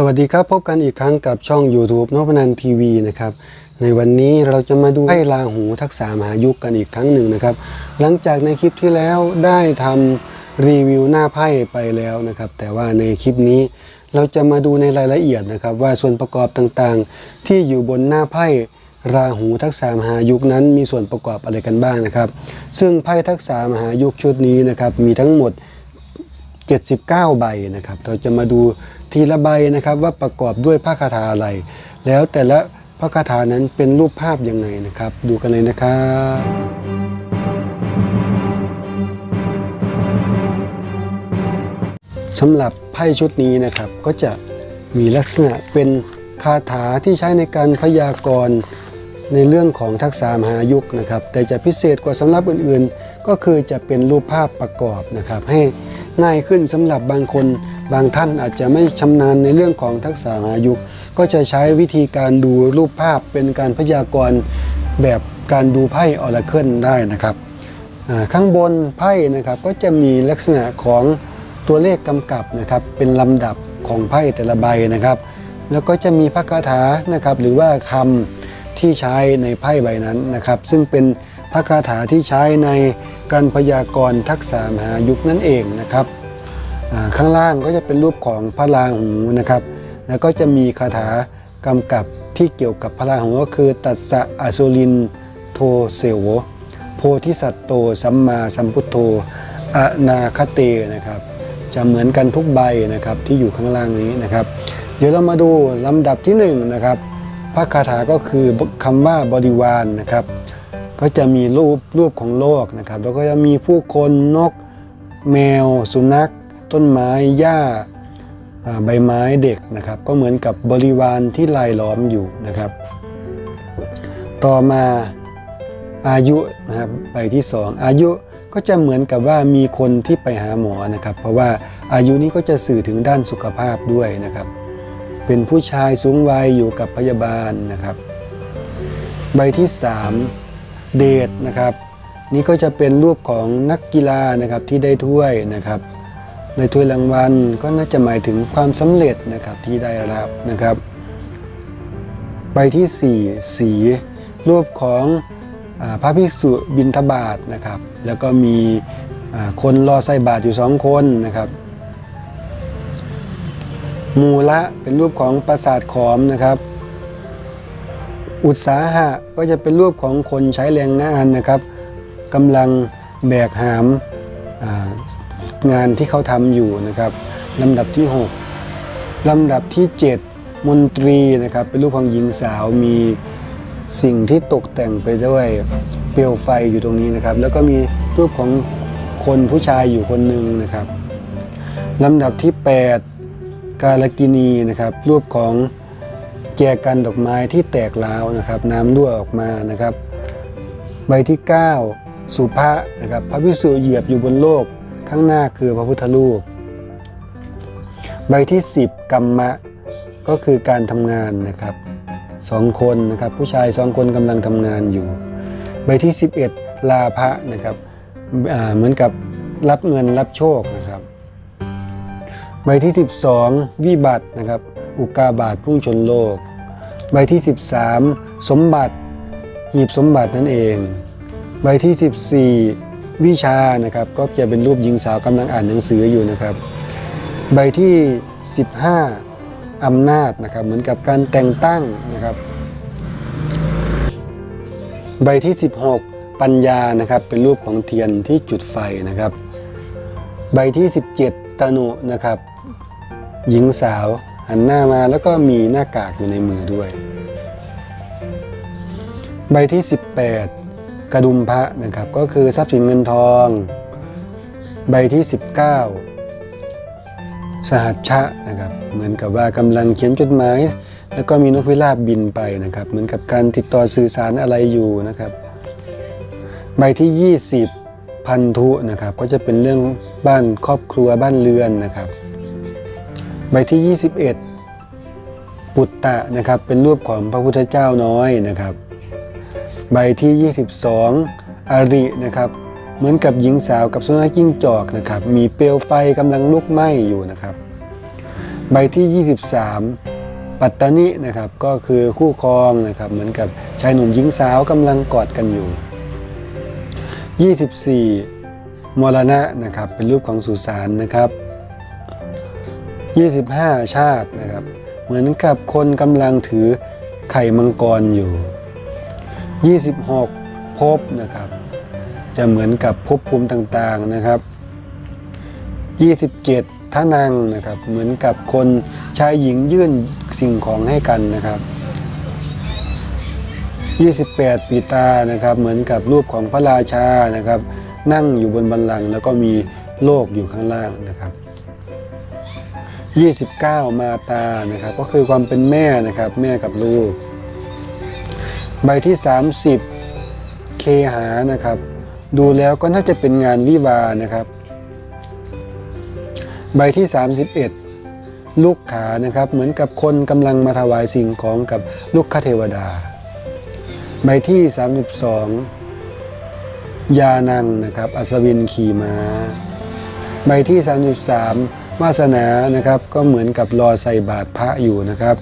สวัสดีครับ พบกันอีกครั้งกับช่อง YouTube นพนันทีวีนะครับในวันนี้เราจะมาดูไพ่ลาหูทักษะมหายุคกันอีกครั้งหนึ่งนะครับ หลังจากในคลิปที่แล้วได้ทำรีวิวหน้าไพ่ไปแล้วนะครับ แต่ว่าในคลิปนี้เราจะมาดูในรายละเอียดนะครับ ว่าส่วนประกอบต่างๆ ที่อยู่บนหน้าไพ่ราหูทักษะมหายุคนั้นมีส่วนประกอบอะไรกันบ้างนะครับ ซึ่งไพ่ทักษะมหายุคชุดนี้นะครับมีทั้งหมด 79 ใบนะครับ เราจะมาดูทีละใบนะครับว่าประกอบด้วยพระคาถาอะไร แล้วแต่ละพระคาถานั้นเป็นรูปภาพยังไงนะครับ ดูกันเลยนะครับสำหรับไพ่ชุดนี้นะครับก็จะมีลักษณะเป็นคาถาที่ใช้ในการพยากรณ์ ในเรื่องของทักษะมหายุคนะครับ แต่จะพิเศษกว่าสำหรับอื่นๆ ก็คือจะเป็นรูปภาพประกอบนะครับ ให้ง่ายขึ้นสำหรับบางคนบางท่านอาจจะไม่ชำนาญในเรื่องของทักษะมหายุค ก็จะใช้วิธีการดูรูปภาพเป็นการพยากรณ์แบบการดูไพ่ออราเคิลได้นะครับข้างบนไพ่นะครับก็จะมีลักษณะของตัวเลขกำกับนะครับเป็นลำดับของไพ่แต่ละใบนะครับ แล้วก็จะมีพระคาถานะครับหรือว่าคำ ที่ใช้ในไพ่ใบนั้นนะครับ ซึ่งเป็นพระคาถาที่ใช้ในการพยากรณ์ทักษะมหายุคนั่นเองนะครับข้างล่างก็จะเป็นรูปของพระราหูนะครับ แล้วก็จะมีคาถากำกับที่เกี่ยวกับพระราหูก็คือ ตัสสะอสุรินโทเสวโพธิสัตโตสัมมาสัมพุทโธอนาคเตนะครับจะเหมือนกันทุกใบนะครับที่อยู่ข้างล่างนี้นะครับ เดี๋ยวเรามาดูลำดับที่หนึ่งนะครับ ระคาถาก็คือคำว่าบริวารนนะครับ ก็จะมีรูปรูปของโลกนะครับ แล้วก็จะมีผู้คนนก แมว สุนัข ต้นไม้หญ้าอ่าใบไม้เด็กนะครับ ก็เหมือนกับบริวารที่ลายล้อมอยู่นะครับ ต่อมาอายุนะครับใบที่สองอายุก็จะเหมือนกับว่ามีคนที่ไปหาหมอนะครับ เพราะว่าอายุนี้ก็จะสื่อถึงด้านสุขภาพด้วยนะครับ เป็นผู้ชายสูงวัยอยู่กับพยาบาลนะครับ ใบที่ 3 เดทนะครับ นี่ก็จะเป็นรูปของนักกีฬานะครับที่ได้ถ้วยนะครับในถ้วยรางวัลก็น่าจะหมายถึงความสำเร็จนะครับที่ได้รับนะครับ ใบที่ 4 สี รูปของอพระภิกษุบิณฑบาตนะครับ แล้วก็มีคนรอใส่บาตรอยู่สองคนนะครับ มูละเป็นรูปของปราสาทขอมนะครับ อุตสาหะก็จะเป็นรูปของคนใช้แรงงานนะครับกำลังแบกหามงานที่เขาทำอยู่นะครับลำดับที่ 6ลำดับที่ 7 มนตรีนะครับ เป็นรูปของหญิงสาวมีสิ่งที่ตกแต่งไปด้วยเปลวไฟอยู่ตรงนี้นะครับ แล้วก็มีรูปของคนผู้ชายอยู่คนหนึ่งนะครับลำดับที่ 8 กาลกินีนะครับ รูปของแจกันดอกไม้ที่แตกร้าวนะครับ น้ำรั่วออกมานะครับ ใบที่ 9 สุภะนะครับ พระพิสุเหยียบอยู่บนโลกข้างหน้าคือพระพุทธรูป ใบที่ 10 กรรมะ ก็คือการทำงานนะครับสองคนนะครับ ผู้ชายสองคนกำลังทำงานอยู่ ใบที่ 11 ลาภะนะครับเหมือนกับรับเงินรับโชคนะ ใบที่ 12 วิบัตินะครับอุกาบาตพุ่งชนโลก ใบที่ 13 สมบัติ หีบสมบัตินั่นเอง ใบที่ 14 วิชานะครับก็จะเป็นรูปหญิงสาวกำลังอ่านหนังสืออยู่นะครับ ใบที่ 15 อำนาจนะครับเหมือนกับการแต่งตั้งนะครับ ใบที่ 16 ปัญญานะครับเป็นรูปของเทียนที่จุดไฟนะครับ ใบที่ 17ตนุนะครับ หญิงสาวหันหน้ามาแล้วก็มีหน้ากากอยู่ในมือด้วย ใบที่ 18 กระดุมพระนะครับก็คือทรัพย์สินเงินทอง ใบที่ 19 สหัชชะนะครับเหมือนกับว่ากำลังเขียนจดหมาย แล้วก็มีนกพิราบบินไปนะครับ เหมือนกับการติดต่อสื่อสารอะไรอยู่นะครับ ใบที่ 20 พันธุนะครับก็จะเป็นเรื่องบ้านครอบครัวบ้านเรือนนะครับ ใบที่ 21 ปุตตะนะครับเป็นรูปของพระพุทธเจ้าน้อยนะครับ ใบที่ 22 อรินะครับเหมือนกับหญิงสาวกับสุนัขจิ้งจอกนะครับ มีเปลวไฟกำลังลุกไหม้อยู่นะครับ ใบที่ 23 ปัตตานีนะครับก็คือคู่ครองนะครับเหมือนกับชายหนุ่มหญิงสาวกำลังกอดกันอยู่ 24 มรณะนะครับเป็นรูปของสุสานนะครับ 25 ชาตินะครับ เหมือนกับคนกำลังถือไข่มังกรอยู่ 26 ภพนะครับ จะเหมือนกับภพภูมิต่างๆนะครับ 27ท่านังนะครับ เหมือนกับคนชายหญิงยื่นสิ่งของให้กันนะครับ28 ปีตานะครับ เหมือนกับรูปของพระราชานะครับ นั่งอยู่บนบัลลังก์แล้วก็มีโลกอยู่ข้างล่างนะครับ 29 มาตานะครับ ก็คือความเป็นแม่นะครับ แม่กับลูก ใบที่ 30 เคหานะครับ ดูแล้วก็น่าจะเป็นงานวิวานะครับ ใบที่ 31 ลูกขานะครับ เหมือนกับคนกำลังมาถวายสิ่งของกับลูกคเทวดา ใบที่ 32 ยานังนะครับ อัศวินขี่ม้า ใบที่ 33าสนานะครับ ก็เหมือนกับรอใส่บาตรพระอยู่นะครับ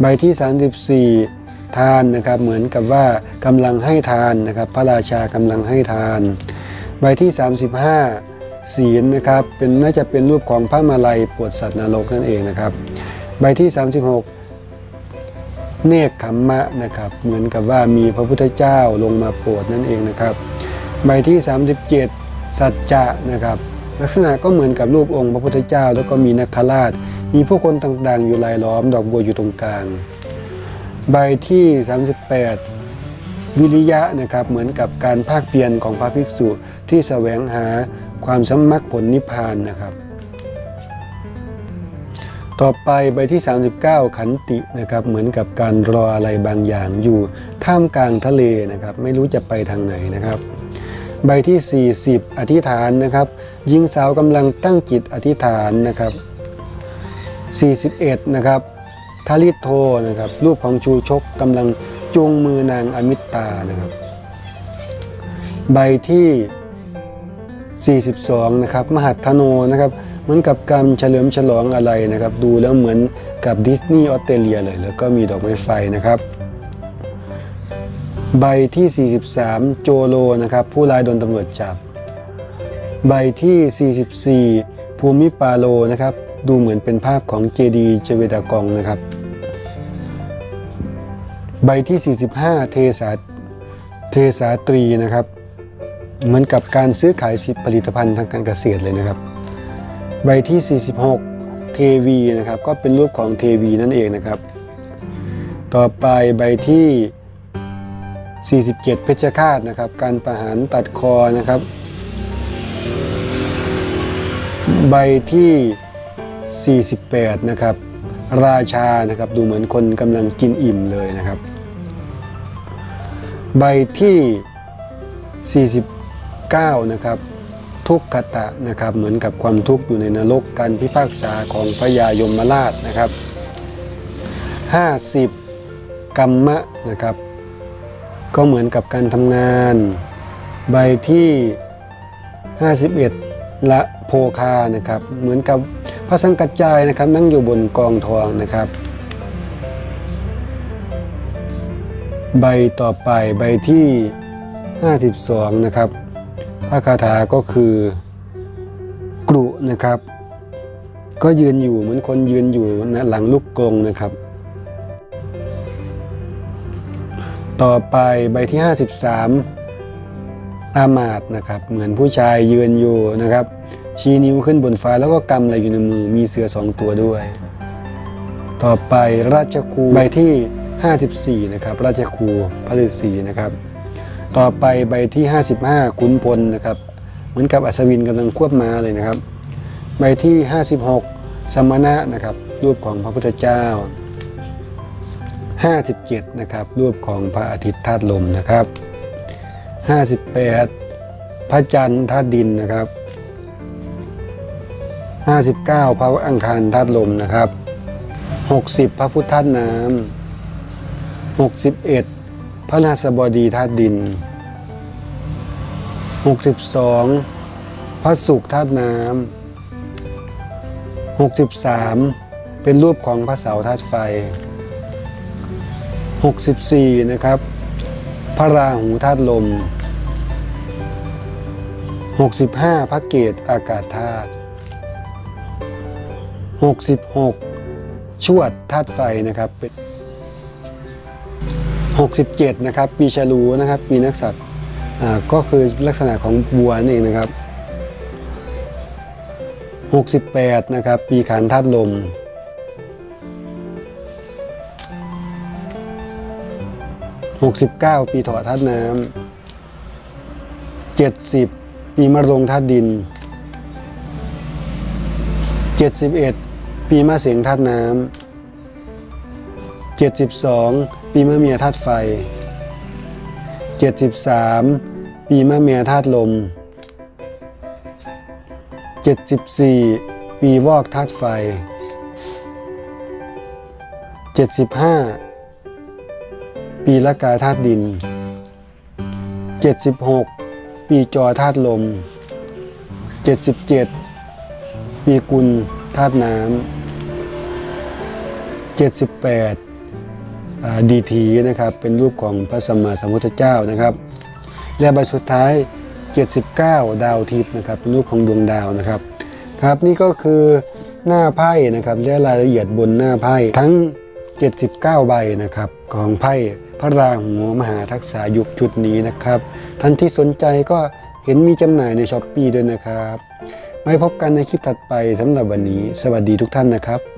ใบที่ 34 ทานนะครับเหมือนกับว่ากำลังให้ทานนะครับพระราชากำลังให้ทาน ใบที่ 35 ศีลนะครับเป็นน่าจะเป็นรูปของพระมาลัยปวดสัตว์นรกนั่นเองนะครับ ใบที่ 36เนกขมมะนะครับเหมือนกับว่ามีพระพุทธเจ้าลงมาโปรดนั่นเองนะครับ ใบที่ 37 สัจจะนะครับ ลักษณะก็เหมือนกับรูปองค์พระพุทธเจ้า แล้วก็มีนักคราช มีผู้คนต่างๆ อยู่รายล้อม ดอกบัวอยู่ตรงกลาง ใบที่ 38 วิริยะนะครับเหมือนกับการภาคเพียรของพระภิกษุที่แสวงหาความสมมักผลนิพพานนะครับ ต่อไปใบที่ 39 ขันตินะครับเหมือนกับการรออะไรบางอย่างอยู่ท่ามกลางทะเลนะครับ ไม่รู้จะไปทางไหนนะครับ ใบที่ 40 อธิษฐานนะครับหญิงสาวกำลังตั้งจิตอธิษฐานนะครับ 41 นะครับทาริโทนะครับรูปของชูชกกำลังจูงมือนางอมิตานะครับ ใบที่ 42 นะครับ มหัทธโนนะครับเหมือนกับการเฉลิมฉลองอะไรนะครับ ดูแล้วเหมือนกับดิสนีย์ออสเตรเลียเลย แล้วก็มีดอกไม้ไฟนะครับ ใบที่ 43 โจโลนะครับผู้ร้ายโดนตำรวจจับ ใบที่ 44 ภูมิปาโลนะครับดูเหมือนเป็นภาพของเจดีเจเวดากองนะครับ ใบที่ 45 เทสาเทสาตรีนะครับ เหมือนกับการซื้อขายสิผลิตภัณฑ์ทางการเกษตรเลยนะครับ ใบที่ 46 เทวีนะครับก็เป็นรูปของเทวีนั่นเองนะครับ ต่อไปใบที่ 47 เพชฌฆาตนะครับ การประหารตัดคอนะครับ ใบที่ 48 นะครับ ราชานะครับดูเหมือนคนกำลังกินอิ่มเลยนะครับ ใบที่ 49 นะครับทุกขตะนะครับเหมือนกับความทุกข์อยู่ในนรกการพิพากษาของพระยายมราชนะครับ 50 กรรมะนะครับ ก็เหมือนกับการทำงาน ใบที่ 51 ละโพคานะครับ เหมือนกับพระสังกัจจายนะครับ นั่งอยู่บนกองทองนะครับ ใบต่อไปใบที่ 52 นะครับพระคาถาก็คือกรุนะครับ ก็ยืนอยู่เหมือนคนยืนอยู่นะหลังลูกกรงนะครับ ต่อไปใบที่ 53 อามาตนะครับ เหมือนผู้ชายยืนอยู่นะครับ ชี้นิ้วขึ้นบนฟ้าแล้วก็กำอะไรอยู่ในมือ มีเสือสองตัวด้วย ต่อไปราชครูใบที่ 54 นะครับ ราชครูพระฤาษีนะครับ ต่อไปใบที่ 55ขุนพลนะครับ เหมือนกับอัศวินกำลังควบม้าเลยนะครับ ใบที่ 56 สมณะนะครับ รูปของพระพุทธเจ้า 57นะครับรูปของพระอาทิตย์ธาตุลมนะครับ 58 พระจันทร์ธาตุดินนะครับ 59 พระอังคารธาตุลมนะครับ 60 พระพุทธธาตุน้ำ61 พระราชบดีธาตุดิน 62 พระศุกร์ธาตุน้ำ63 เป็นรูปของพระเสาธาตุไฟ 64 นะครับ พระราหูธาตุลม 65 พระเกตอากาศธาตุ 66 ชวดธาตุไฟนะครับเป็น67 นะครับ ปีฉลูนะครับ ปีนักษัตริย์ก็คือลักษณะของวัวนั่เองนะครับ 68 นะครับ ปีขานธาตุลม 69 ปีถอธาตุน้ำ70 ปีมะรงธาตุดิน 71 ปีมะเสียงธาตุน้ำ72 ปีมะเมียธาตุไฟ 73 ปีมะเมียธาตุลม 74 ปีวอกธาตุไฟ 75 ปีละกาธาตุดิน 76 ปีจอธาตุลม 77 ปีกุลธาตุน้ำ 78ดีทีนะครับ เป็นรูปของพระสัมมาสัมพุทธเจ้านะครับ และใบสุดท้าย 79 ดาวทิพย์นะครับ เป็นรูปของดวงดาวนะครับ ครับนี่ก็คือหน้าไพ่นะครับและรายละเอียดบนหน้าไพ่ทั้ง 79 ใบนะครับของไพ่ พระราหูมหาทักษายุคชุดนี้นะครับ ท่านที่สนใจก็เห็นมีจำหน่ายในช้อปปีด้วยนะครับ ไว้พบกันในคลิปถัดไปสำหรับวันนี้ สวัสดีทุกท่านนะครับ